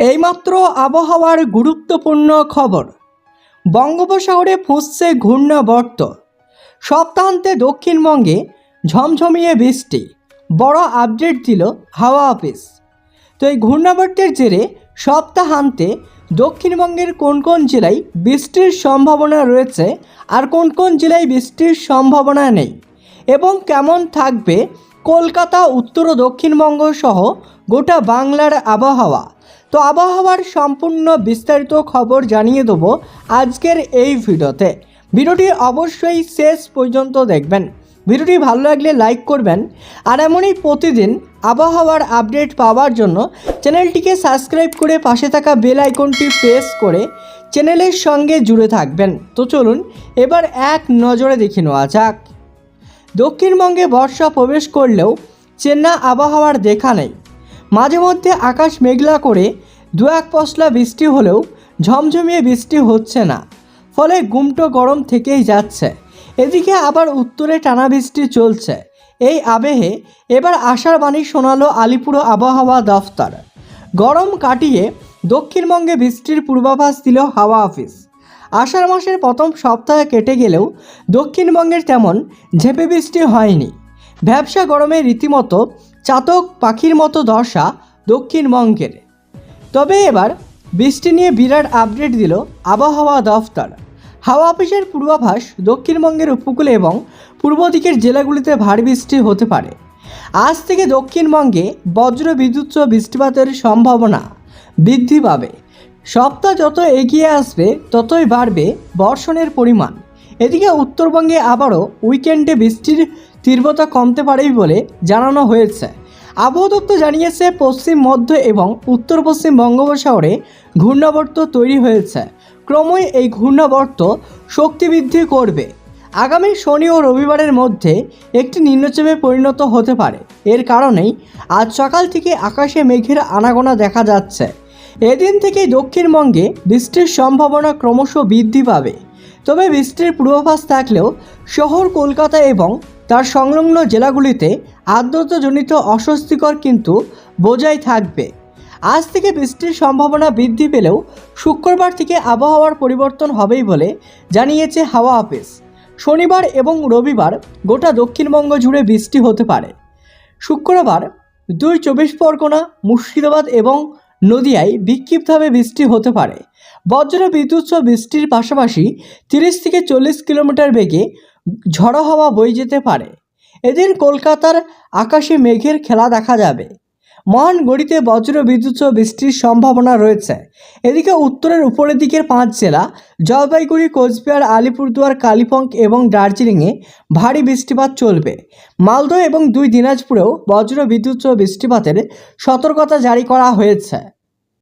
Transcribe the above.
এইমাত্র আবহাওয়ার গুরুত্বপূর্ণ খবর। বঙ্গোপসাগরে ফুঁসছে ঘূর্ণাবর্ত। সপ্তাহান্তে দক্ষিণবঙ্গে ঝমঝমিয়ে বৃষ্টি। বড় আপডেট দিল হাওয়া অফিস। তো এই ঘূর্ণাবর্তের জেরে সপ্তাহান্তে দক্ষিণবঙ্গের কোন কোন জেলায় বৃষ্টির সম্ভাবনা রয়েছে আর কোন কোন জেলায় বৃষ্টির সম্ভাবনা নেই? এবং কেমন থাকবে কলকাতা, উত্তর ও দক্ষিণবঙ্গ সহ গোটা বাংলার আবহাওয়া? তো আবহাওয়ার সম্পূর্ণ বিস্তারিত খবর জানিয়ে দেবো আজকের এই ভিডিওতে। ভিডিওটি অবশ্যই শেষ পর্যন্ত দেখবেন। ভিডিওটি ভালো লাগলে লাইক করবেন। আর এমনই প্রতিদিন আবহাওয়ার আপডেট পাওয়ার জন্য চ্যানেলটিকে সাবস্ক্রাইব করে পাশে থাকা বেল আইকনটি প্রেস করে চ্যানেলের সঙ্গে জুড়ে থাকবেন। তো চলুন, এবার এক নজরে দেখে নেওয়া যাক। দক্ষিণবঙ্গে বর্ষা প্রবেশ করলেও চেন্না আবহাওয়ার দেখা নেই। মাঝে মধ্যে আকাশ মেঘলা করে দু এক পশলা বৃষ্টি হলেও ঝমঝমিয়ে বৃষ্টি হচ্ছে না। ফলে গুমটো গরম থেকেই যাচ্ছে। এদিকে আবার উত্তরে টানা বৃষ্টি চলছে। এই আবেহে এবার আষাঢ় বাণী শোনালো আলিপুর আবহাওয়া দফতর। গরম কাটিয়ে দক্ষিণবঙ্গে বৃষ্টির পূর্বাভাস দিল হাওয়া অফিস। আষাঢ় মাসের প্রথম সপ্তাহে কেটে গেলেও দক্ষিণবঙ্গের তেমন ঝেপে বৃষ্টি হয়নি। ব্যবসা গরমে রীতিমতো চাতক পাখির মতো দশা দক্ষিণবঙ্গের তবে এবার বৃষ্টি নিয়ে বিরাট আপডেট দিল আবহাওয়া দফতর। হাওয়া অফিসের পূর্বাভাস দক্ষিণবঙ্গের উপকূলে এবং পূর্ব দিকের জেলাগুলিতে ভারী বৃষ্টি হতে পারে। আজ থেকে দক্ষিণবঙ্গে বজ্র বিদ্যুৎ বৃষ্টিপাতের সম্ভাবনা বৃদ্ধি পাবে। সপ্তাহ যত এগিয়ে আসবে, ততই বাড়বে বর্ষণের পরিমাণ। এদিকে উত্তরবঙ্গে আবারও উইকেন্ডে বৃষ্টির তীব্রতা কমতে পারে বলে জানানো হয়েছে। আবহাওয়া দপ্তর জানিয়েছে, পশ্চিম, মধ্য এবং উত্তর পশ্চিম বঙ্গোপসাগরে ঘূর্ণাবর্ত তৈরি হয়েছে। ক্রমই এই ঘূর্ণাবর্ত শক্তি বৃদ্ধি করবে। আগামী শনি ও রবিবারের মধ্যে একটি নিম্নচাপে পরিণত হতে পারে। এর কারণেই আজ সকাল থেকে আকাশে মেঘের আনাগোনা দেখা যাচ্ছে। এদিন থেকেই দক্ষিণবঙ্গে বৃষ্টির সম্ভাবনা ক্রমশ বৃদ্ধি পাবে। তবে বৃষ্টির পূর্বাভাস থাকলেও শহর, কলকাতা এবং তার সংলগ্ন জেলাগুলিতে আর্দ্রতাজনিত অস্বস্তিকর কিন্তু বোঝাই থাকবে। আজ থেকে বৃষ্টির সম্ভাবনা বৃদ্ধি পেলেও শুক্রবার থেকে আবহাওয়ার পরিবর্তন হবেই বলে জানিয়েছে হাওয়া অফিস। শনিবার এবং রবিবার গোটা দক্ষিণবঙ্গ জুড়ে বৃষ্টি হতে পারে। শুক্রবার দুই চব্বিশ পরগনা, মুর্শিদাবাদ এবং নদিয়ায় বিক্ষিপ্তভাবে বৃষ্টি হতে পারে। বজ্র বিদ্যুৎ বৃষ্টির পাশাপাশি তিরিশ থেকে চল্লিশ কিলোমিটার বেগে ঝড়ো হাওয়া বয়ে যেতে পারে। এদিন কলকাতার আকাশে মেঘের খেলা দেখা যাবে। মহান গড়িতে বজ্র, বিদ্যুৎ সহ বৃষ্টির সম্ভাবনা রয়েছে। এদিকে উত্তরের উপরের দিকের পাঁচ জেলা, জলপাইগুড়ি, কোচবিহার, আলিপুরদুয়ার, কালিম্পং এবং দার্জিলিংয়ে ভারী বৃষ্টিপাত চলবে। মালদহ এবং দুই দিনাজপুরেও বজ্র, বিদ্যুৎ সহ বৃষ্টিপাতের সতর্কতা জারি করা হয়েছে।